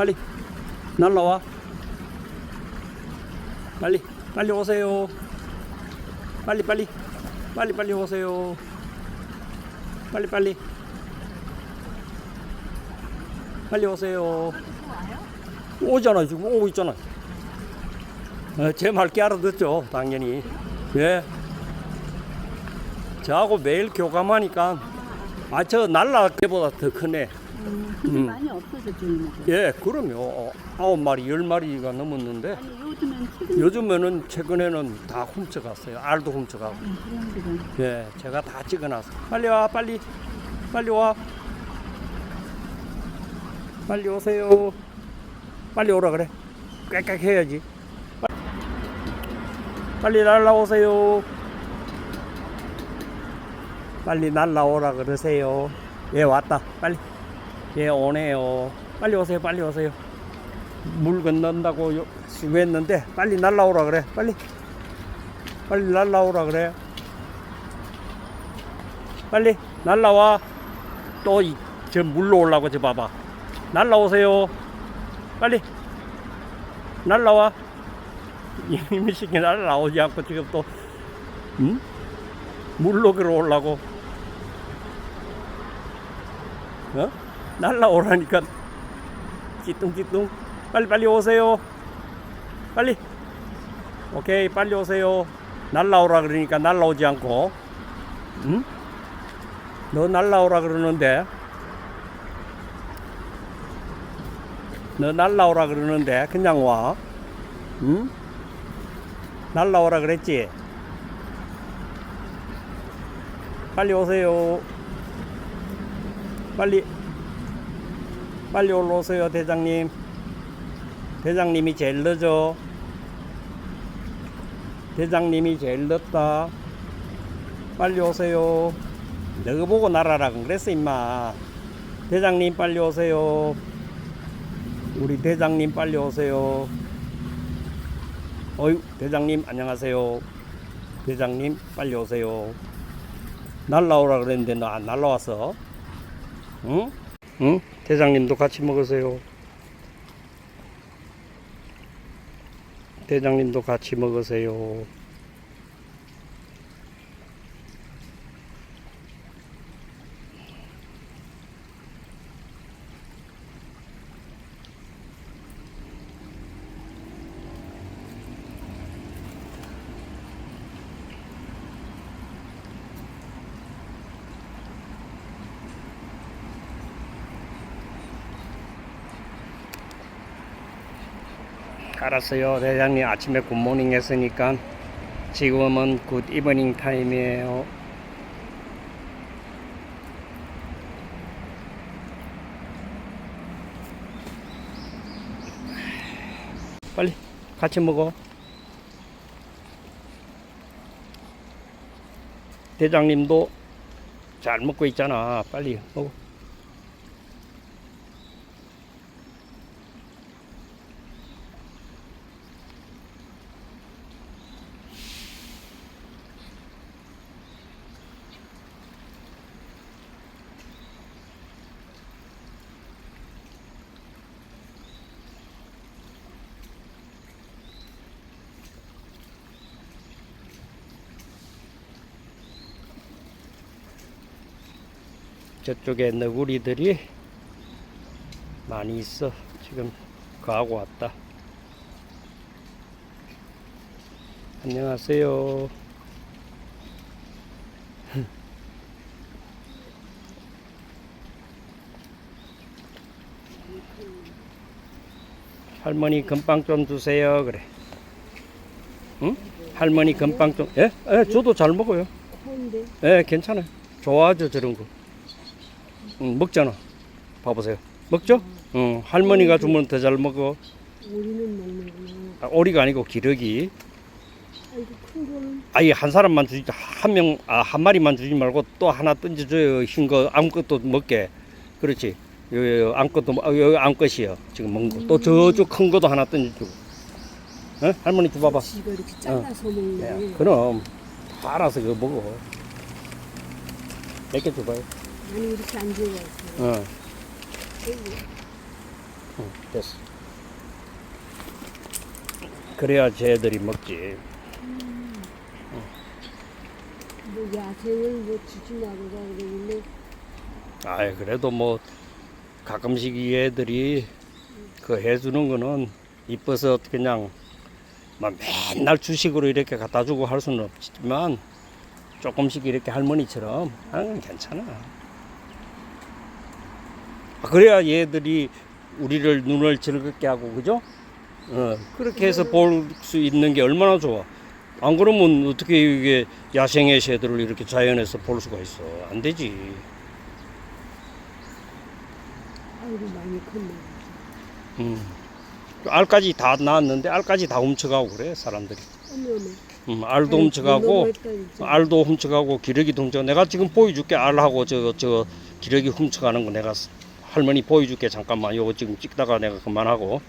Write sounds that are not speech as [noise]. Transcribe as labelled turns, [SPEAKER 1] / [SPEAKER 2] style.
[SPEAKER 1] 빨리 날라와. 빨리 빨리 오세요. 빨리 빨리 빨리 빨리 오세요. 빨리 빨리 빨리 오세요. 오잖아 지금 오고 있잖아. 어, 제 말귀 알아듣죠 당연히. 예. 저하고 매일 교감하니까 아 저 날라 개보다 더 크네.
[SPEAKER 2] 근데
[SPEAKER 1] 음.
[SPEAKER 2] 많이 없어졌죠.
[SPEAKER 1] 예, 그럼요. 어, 아홉 마리, 열 마리가 넘었는데
[SPEAKER 2] 아니 요즘엔 최근
[SPEAKER 1] 요즘에는 최근에는 다 훔쳐갔어요. 알도 훔쳐가고.
[SPEAKER 2] 사람들은
[SPEAKER 1] 예, 제가 다 찍어놨어. 빨리 와, 빨리, 빨리 와. 빨리 오세요. 빨리 오라 그래. 꽥꽥 해야지. 빨리 날라오세요. 빨리 날라오라 그러세요. 예, 왔다. 빨리. 예, 오네요. 빨리 오세요. 빨리 오세요. 물 건넌다고 요- 수고했는데 빨리 날라오라 그래. 빨리. 빨리 날라오라 그래. 빨리 날라와. 또 저 물로 올라고 저 봐봐. 날라오세요. 빨리. 날라와. [laughs] 이미 시키 날라오지 않고 지금 또 응? 물로 들어오려고. 어? 날라오라니까 찌뚱찌뚱. 빨리 빨리 오세요. 빨리. 오케이 빨리 오세요. 날라오라 그러니까 날라오지 않고. 응? 너 날라오라 그러는데 너 날라오라 그러는데 그냥 와 응? 날라오라 그랬지 빨리 오세요 빨리 빨리 올라오세요 대장님. 대장님이 제일 늦어. 대장님이 제일 늦다. 빨리 오세요. 너가 보고 날아라 그랬어 임마. 대장님 빨리 오세요. 우리 대장님 빨리 오세요. 어유 대장님 안녕하세요. 대장님 빨리 오세요. 날라오라 그랬는데 너 안 날라왔어? 응? 응? 대장님도 같이 먹으세요 대장님도 같이 먹으세요 알았어요. 대장님 아침에 굿모닝 했으니까 지금은 굿 이브닝 타임이에요. 빨리 같이 먹어. 대장님도 잘 먹고 있잖아. 빨리 먹어. 저쪽에 너구리들이 많이 있어. 지금 가고 왔다. 안녕하세요. [laughs] 할머니 금빵 좀 주세요. 그래. 응? 할머니 금빵 좀. 예? 예, 저도 잘 먹어요. 예, 괜찮아요. 좋아하죠, 저런 거. 응, 먹잖아. 봐보세요. 먹죠? 응, 할머니가 주면 더 잘 먹어.
[SPEAKER 2] 우리는 먹는구나.
[SPEAKER 1] 아, 오리가 아니고 기러기. 아예 한 사람만 주지, 한 명, 아, 한 마리만 주지 말고 또 하나 던져줘요. 흰 거, 아무것도 먹게. 그렇지. 요, 요, 요 아무것도, 뭐- 아, 요, 요 아무것이요. 지금 먹는 거. 또 저쪽 큰 거도 하나 던져주고. 어? 할머니 줘봐봐.
[SPEAKER 2] 지가 이렇게 잘라서 먹네.
[SPEAKER 1] 예, 그럼, 다 알아서 그거 먹어. 몇 개 줘봐요.
[SPEAKER 2] 아니 이렇게 안 좋아해서.
[SPEAKER 1] 어. 응, 됐어. 그래야 쟤들이 먹지.
[SPEAKER 2] 뭐 야생을 뭐 주지 말아라 그러는데
[SPEAKER 1] 아이 그래도 뭐 가끔씩 이 애들이 그 해주는 거는 이뻐서 그냥 막 맨날 주식으로 이렇게 갖다 주고 할 수는 없지만 조금씩 이렇게 할머니처럼 하는 건 괜찮아. 아, 그래야 얘들이 우리를 눈을 즐겁게 하고 그죠? 어, 그렇게 해서 볼 수 있는 게 얼마나 좋아. 안 그러면 어떻게 이게 야생의 새들을 이렇게 자연에서 볼 수가 있어? 안 되지.
[SPEAKER 2] 아이고 많이 컸네.
[SPEAKER 1] 음. 알까지 다 나왔는데 알까지 다 훔쳐가고 그래 사람들이.
[SPEAKER 2] 어머 어머.
[SPEAKER 1] 음, 알도
[SPEAKER 2] 아이고,
[SPEAKER 1] 훔쳐가고. 알도 훔쳐가고 기러기도 훔쳐. 내가 지금 보여줄게 알하고 저 저 기러기 훔쳐가는 거 내가 할머니 보여줄게 잠깐만. 요거 지금 찍다가 내가 그만하고